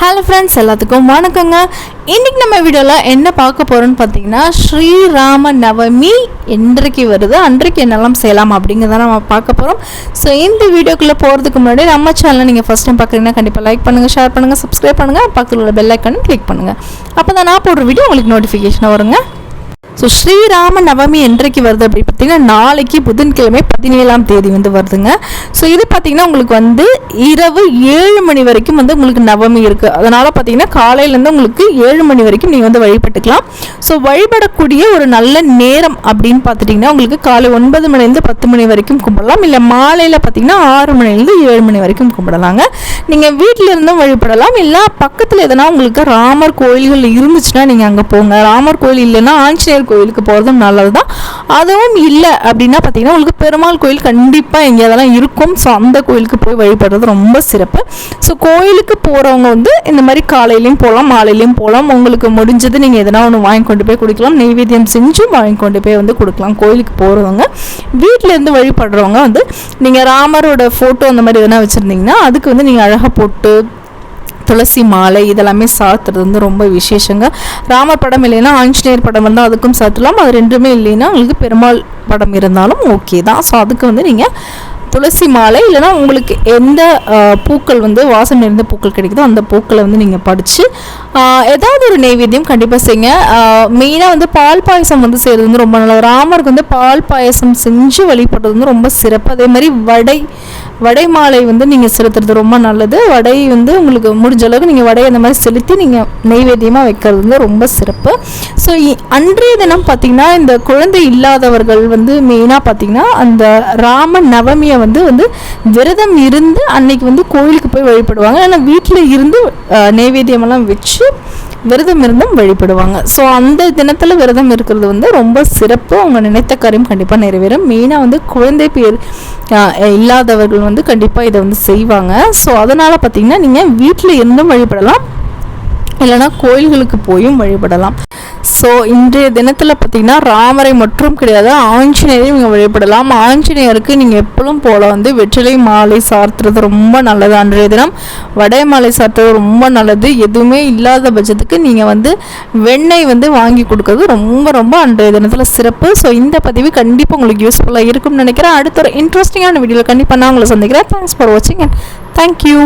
Hello friends எல்லாத்துக்கும் வணக்கங்க. இன்றைக்கி நம்ம வீடியோவில் என்ன பார்க்க போகிறோம்னு பார்த்தீங்கன்னா ஸ்ரீராம நவமி என்றைக்கு வருது அன்றைக்கு என்னெல்லாம் செய்யலாம் அப்படிங்கிறத நம்ம பார்க்க போகிறோம் ஸோ இந்த வீடியோக்குள்ளே போகிறதுக்கு முன்னாடி நம்ம சேனலை நீங்கள் ஃபஸ்ட் டைம் பார்க்குறீங்கன்னா கண்டிப்பாக லைக் பண்ணுங்கள் ஷேர் பண்ணுங்கள் சப்ஸ்கிரைப் பண்ணுங்கள் பக்கத்தில் உள்ள பெல் ஐக்கானும் கிளிக் பண்ணுங்கள் அப்போ தான் நான் போடுற வீடியோ உங்களுக்கு நோட்டிஃபிகேஷனாக வருங்க. ஸோ ஸ்ரீராம நவமி என்றைக்கு வருது அப்படின்னு பார்த்தீங்கன்னா நாளைக்கு புதன்கிழமை பதினேழாம் தேதி வந்து வருதுங்க. ஸோ இது பார்த்தீங்கன்னா உங்களுக்கு வந்து இரவு ஏழு மணி வரைக்கும் வந்து உங்களுக்கு நவமி இருக்குது அதனால் பார்த்தீங்கன்னா காலையிலேருந்து உங்களுக்கு ஏழு மணி வரைக்கும் நீங்கள் வந்து வழிபட்டுக்கலாம். ஸோ வழிபடக்கூடிய ஒரு நல்ல நேரம் அப்படின்னு பார்த்துட்டிங்கன்னா உங்களுக்கு காலை ஒன்பது மணிலேருந்து பத்து மணி வரைக்கும் கும்பிடலாம். இல்லை மாலையில் பார்த்தீங்கன்னா ஆறு மணிலேருந்து ஏழு மணி வரைக்கும் கும்பிடலாங்க. நீங்கள் வீட்டில் இருந்தும் வழிபடலாம். இல்லை பக்கத்தில் எதனா உங்களுக்கு ராமர் கோயில்கள் இருந்துச்சுன்னா நீங்கள் அங்கே போங்க. ராமர் கோயில் இல்லைன்னா ஆஞ்சநேயர் கோயிலுக்கு போகிறதும் நல்லது தான் அதுவும் இல்லை அப்படின்னா பார்த்தீங்கன்னா உங்களுக்கு பெருமாள் கோயில் கண்டிப்பாக எங்கேயாவதெல்லாம் இருக்கும். ஸோ அந்த கோயிலுக்கு போய் வழிபடுறது ரொம்ப சிறப்பு. ஸோ கோயிலுக்கு போகிறவங்க வந்து இந்த மாதிரி காலையிலையும் போகலாம் மாலையிலையும் போகலாம் உங்களுக்கு முடிஞ்சது நீங்கள் எதனா ஒன்று வாங்கி கொண்டு போய் கொடுக்கலாம். நெய்வேத்தியம் செஞ்சும் வாங்கி கொண்டு போய் வந்து கொடுக்கலாம் கோயிலுக்கு போகிறவங்க வீட்டிலேருந்து வழிபடுறவங்க வந்து நீங்கள் ராமரோட ஃபோட்டோ அந்த மாதிரி எதனா வச்சுருந்தீங்கன்னா அதுக்கு வந்து நீங்கள் அழகாக போட்டு துளசி மாலை இதெல்லாமே சாத்துறது வந்து ரொம்ப விசேஷங்க. ராமர் படம் இல்லைன்னா ஆஞ்சநேயர் படம் இருந்தால் அதுக்கும் சாத்தலாம். அது ரெண்டுமே இல்லைன்னா உங்களுக்கு பெருமாள் படம் இருந்தாலும் ஓகே தான். ஸோ அதுக்கு வந்து நீங்கள் துளசி மாலை இல்லைனா உங்களுக்கு எந்த பூக்கள் வந்து வாசம் நிறைந்த பூக்கள் கிடைக்குதோ அந்த பூக்களை வந்து நீங்கள் படித்து ஏதாவது ஒரு நெய்வேத்தியம் கண்டிப்பாக செய்யுங்க. மெயினாக வந்து பால் பாயசம் வந்து செய்கிறது வந்து ரொம்ப நல்லது. ராமருக்கு வந்து பால் பாயசம் செஞ்சு வழிபடுறது வந்து ரொம்ப சிறப்பு. அதே மாதிரி வடை வடை மாலை வந்து நீங்கள் செலுத்துறது ரொம்ப நல்லது. வடை வந்து உங்களுக்கு முடிஞ்ச அளவுக்கு நீங்கள் வடை அந்த மாதிரி செலுத்தி நீங்கள் நெய்வேத்தியமாக வைக்கிறது வந்து ரொம்ப சிறப்பு. ஸோ அன்றைய தினம் பார்த்தீங்கன்னா இந்த குழந்தை இல்லாதவர்கள் வந்து மெயினாக பார்த்திங்கன்னா அந்த ராம நவமியை வந்து வந்து விரதம் இருந்து அன்னைக்கு வந்து கோயிலுக்கு போய் வழிபடுவாங்க. ஏன்னா வீட்டில் இருந்து நெய்வேத்தியமெல்லாம் வச்சு விரதம் இருந்தும் வழிபடுவாங்க. ஸோ அந்த தினத்தில் விரதம் இருக்கிறது வந்து ரொம்ப சிறப்பு. அவங்க நினைத்த காரியம் கண்டிப்பாக நிறைவேறும். மெயினாக வந்து குழந்தை பேர் இல்லாதவர்கள் வந்து கண்டிப்பாக இதை வந்து செய்வாங்க. ஸோ அதனால் பார்த்தீங்கன்னா நீங்கள் வீட்டில் இருந்தும் வழிபடலாம். இல்லைனா கோயில்களுக்கு போயும் வழிபடலாம். ஸோ இன்றைய தினத்தில் பார்த்தீங்கன்னா ராமரை மட்டும் கிடையாது ஆஞ்சநேயரையும் நீங்கள் வழிபடலாம். ஆஞ்சநேயருக்கு நீங்கள் எப்பளும் போல் வந்து வெற்றிலை மாலை சார்த்துறது ரொம்ப நல்லது. அன்றைய தினம் வடை மாலை சார்த்துறது ரொம்ப நல்லது. எதுவுமே இல்லாத பட்சத்துக்கு நீங்கள் வந்து வெண்ணெய் வந்து வாங்கி கொடுக்கறது ரொம்ப ரொம்ப அன்றைய தினத்தில் சிறப்பு. ஸோ இந்த பதிவு கண்டிப்பாக உங்களுக்கு யூஸ்ஃபுல்லாக இருக்கும்னு நினைக்கிறேன். அடுத்த ஒரு இன்ட்ரெஸ்டிங்கான வீடியோவில் கண்டிப்பாக நான் உங்களை சந்திக்கிறேன். தேங்க்ஸ் ஃபார் வாட்சிங் அண்ட் தேங்க்யூ